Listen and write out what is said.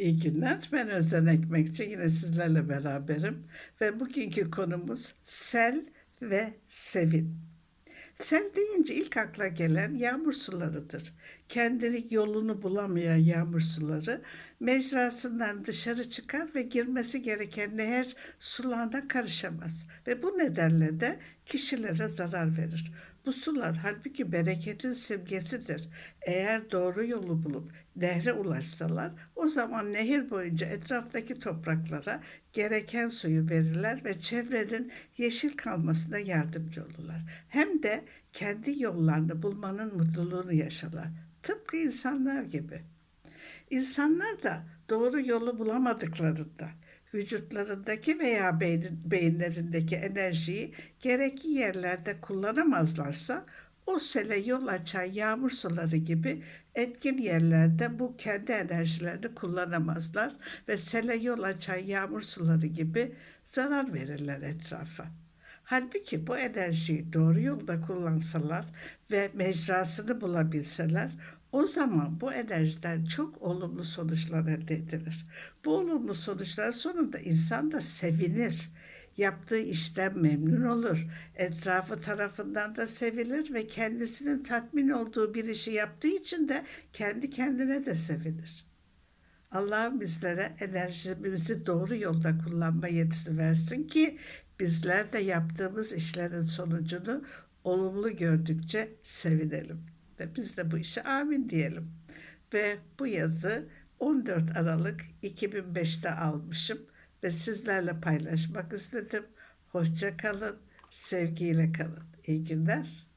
İyi günler. Ben Özden Ekmekçi. Yine sizlerle beraberim. Ve bugünkü konumuz sel ve sevin. Sel deyince ilk akla gelen yağmur sularıdır. Kendini yolunu bulamayan yağmur suları mecrasından dışarı çıkar ve girmesi gereken nehir sularına karışamaz. Ve bu nedenle de kişilere zarar verir. Bu sular halbuki bereketin simgesidir. Eğer doğru yolu bulup nehre ulaşsalar o zaman nehir boyunca etraftaki topraklara gereken suyu verirler ve çevrenin yeşil kalmasına yardımcı olurlar. Hem de kendi yollarını bulmanın mutluluğunu yaşarlar. Tıpkı insanlar gibi. İnsanlar da doğru yolu bulamadıklarında vücutlarındaki veya beyin, beyinlerindeki enerjiyi gerekli yerlerde kullanamazlarsa o sele yol açan yağmur suları gibi etkin yerlerde bu kendi enerjilerini kullanamazlar ve sele yol açan yağmur suları gibi zarar verirler etrafa. Halbuki bu enerjiyi doğru yolda kullansalar ve mecrasını bulabilseler o zaman bu enerjiden çok olumlu sonuçlar elde edilir. Bu olumlu sonuçlar sonunda insan da sevinir. Yaptığı işten memnun olur. Etrafı tarafından da sevilir ve kendisinin tatmin olduğu bir işi yaptığı için de kendi kendine de sevinir. Allah'ım bizlere enerjimizi doğru yolda kullanma yetisi versin ki bizler de yaptığımız işlerin sonucunu olumlu gördükçe sevinelim. Ve biz de bu işe amin diyelim. Ve bu yazı 14 Aralık 2005'te almışım ve sizlerle paylaşmak istedim. Hoşça kalın, sevgiyle kalın. İyi günler.